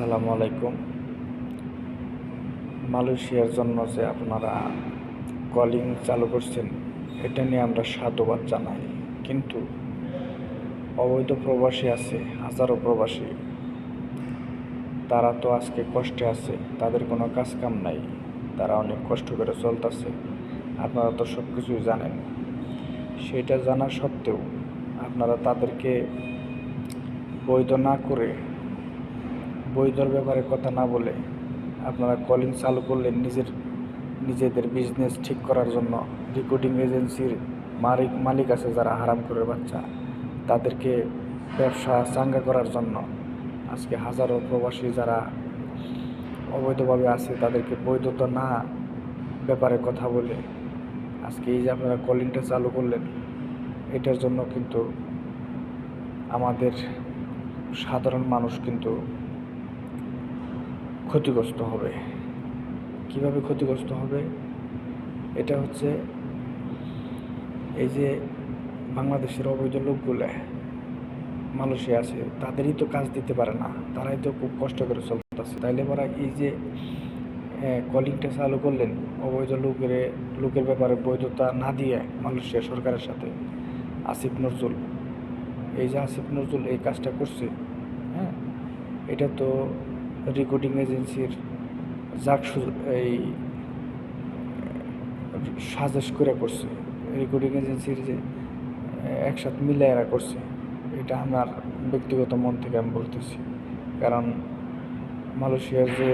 আসসালামু আলাইকুম। মালয়েশিয়ার জন্য যে আপনারা কলিং চালু করছেন, এটা নিয়ে আমরা সাধুবাদ জানাই। কিন্তু অবৈধ প্রবাসী আছে, হাজারো প্রবাসী। তারা তো আজকে কষ্টে আছে, তাদের কোনো কাজ কাম নাই। তারা অনেক কষ্ট করে চলতেছে। আপনারা তো সব কিছুই জানেন। সেটা জানা সত্ত্বেও আপনারা তাদেরকে বৈধ না করে বৈধর ব্যাপারে কথা না বলে আপনারা কলিং চালু করলেন নিজের, নিজেদের বিজনেস ঠিক করার জন্য। রেকর্ডিং এজেন্সির মালিক মালিক আছে যারা হারাম করে বাচ্চা। তাদেরকে ব্যবসা চাঙ্গা করার জন্য আজকে হাজারো প্রবাসী যারা অবৈধভাবে আছে তাদেরকে বৈধতা না ব্যাপারে কথা বলে আজকে এই যে আপনারা কলিংটা চালু করলেন, এটার জন্য কিন্তু আমাদের সাধারণ মানুষ কিন্তু ক্ষতিগ্রস্ত হবে। কীভাবে ক্ষতিগ্রস্ত হবে? এটা হচ্ছে এই যে বাংলাদেশের অবৈধ লোকগুলো মালয়েশিয়া আছে, তাদেরই তো কাজ দিতে পারে না। তারাই তো খুব কষ্ট করে চলতেছে। তাইলে পরা এই যে কলিংটা চালু করলেন, অবৈধ লোকের লোকের ব্যাপারে বৈধতা না দিয়ে মালয়েশিয়া সরকারের সাথে আসিফ নজরুল। এই যে আসিফ নজরুল এই কাজটা করছে হ্যাঁ এটা তো রেকর্ডিং এজেন্সির যাক এই সাজেস্ট করে করছে। রেকর্ডিং এজেন্সির যে একসাথে মিলে এরা করছে, এটা আমার ব্যক্তিগত মন থেকে আমি বলতেছি। কারণ মালয়েশিয়ার যে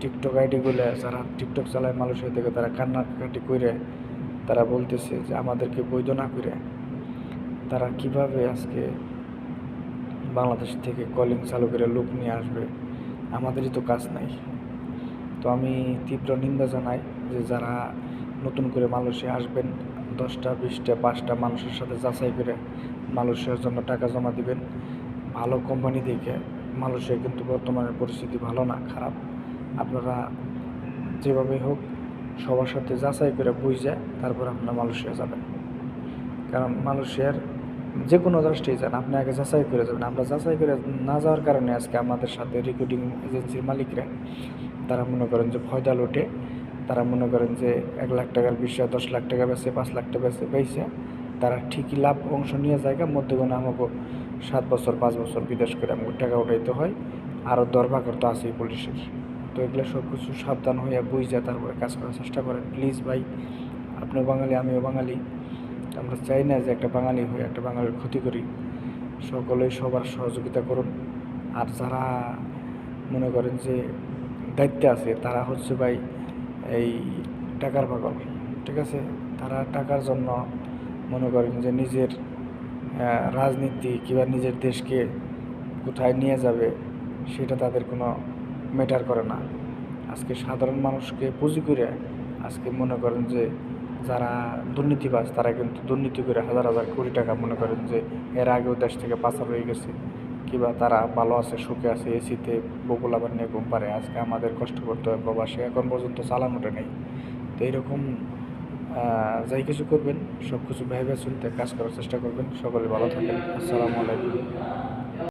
টিকটক আইডিগুলো যারা টিকটক চালায় মালয়েশিয়া থেকে, তারা কান্নাকাটি করে তারা বলতেছে যে, আমাদেরকে বৈধ না করে তারা কীভাবে আজকে বাংলাদেশ থেকে কলিং চালু করে লোক নিয়ে আসবে? আমাদেরই তো কাজ নাই। তো আমি তীব্র নিন্দা জানাই যে যারা নতুন করে মালয়েশিয়া আসবেন, দশটা, বিশটা, পাঁচটা মানুষের সাথে যাচাই করে মালয়েশিয়ার জন্য টাকা জমা দিবেন। ভালো কোম্পানি দেখে মালয়েশিয়া কিন্তু বর্তমানে পরিস্থিতি ভালো না, খারাপ। আপনারা যেভাবে হোক সবার সাথে যাচাই করে বুঝে তারপর আপনারা মালয়েশিয়া যাবেন। কারণ মালয়েশিয়ার যে কোনো রাষ্ট্রেই যান আপনি আগে যাচাই করে যাবেন। আমরা যাচাই করে না যাওয়ার কারণে আজকে আমাদের সাথে রেকর্ডিং এজেন্সির মালিকরা, তারা মনে করেন যে ফয়দা লোটে। তারা মনে করেন যে এক লাখ টাকার বিষয়ে, দশ লাখ টাকা বেছে পাঁচ লাখ টাকা বেছে বেছে তারা ঠিকই লাভ অংশ নিয়ে জায়গা, মধ্যগণে আমাকে সাত বছর, পাঁচ বছর বিদেশ করে আমাকে টাকা উঠাইতে হয়। আরও দরবার করতে আসি পুলিশের। তো এগুলো সব কিছু সাবধান হইয়া বুঝে তারপরে কাজ করার চেষ্টা করেন। প্লিজ ভাই, আপনিও বাঙালি, আমিও বাঙালি। আমরা চাই না যে একটা বাঙালি হয়ে একটা বাঙালির ক্ষতি করি। সকলেই সবার সহযোগিতা করুন। আর যারা মনে করেন যে দায়িত্বে আছে, তারা হচ্ছে ভাই এই টাকার পাগল, ঠিক আছে? তারা টাকার জন্য মনে করেন যে নিজের রাজনীতি কিংবা নিজের দেশকে কোথায় নিয়ে যাবে, সেটা তাদের কোনো ম্যাটার করে না। আজকে সাধারণ মানুষকে পুঁজি করে আজকে মনে করেন যে যারা দুর্নীতিবাজ, তারা কিন্তু দুর্নীতি করে হাজার হাজার কোটি টাকা মনে করেন যে এর আগেও দেশ থেকে পাচার হয়ে গেছে। কিংবা তারা ভালো আছে, সুখে আছে, এসিতে বকুল আবার নিয়ে ঘুম পারে আজকে আমাদের কষ্ট করতে হয় প্রবাসে, এখন পর্যন্ত চালানোটা নেই। তো এইরকম যাই কিছু করবেন সব কিছু ভেবে শুনতে কাজ করার চেষ্টা করবেন। সকলে ভালো থাকেন। আসসালামু আলাইকুম।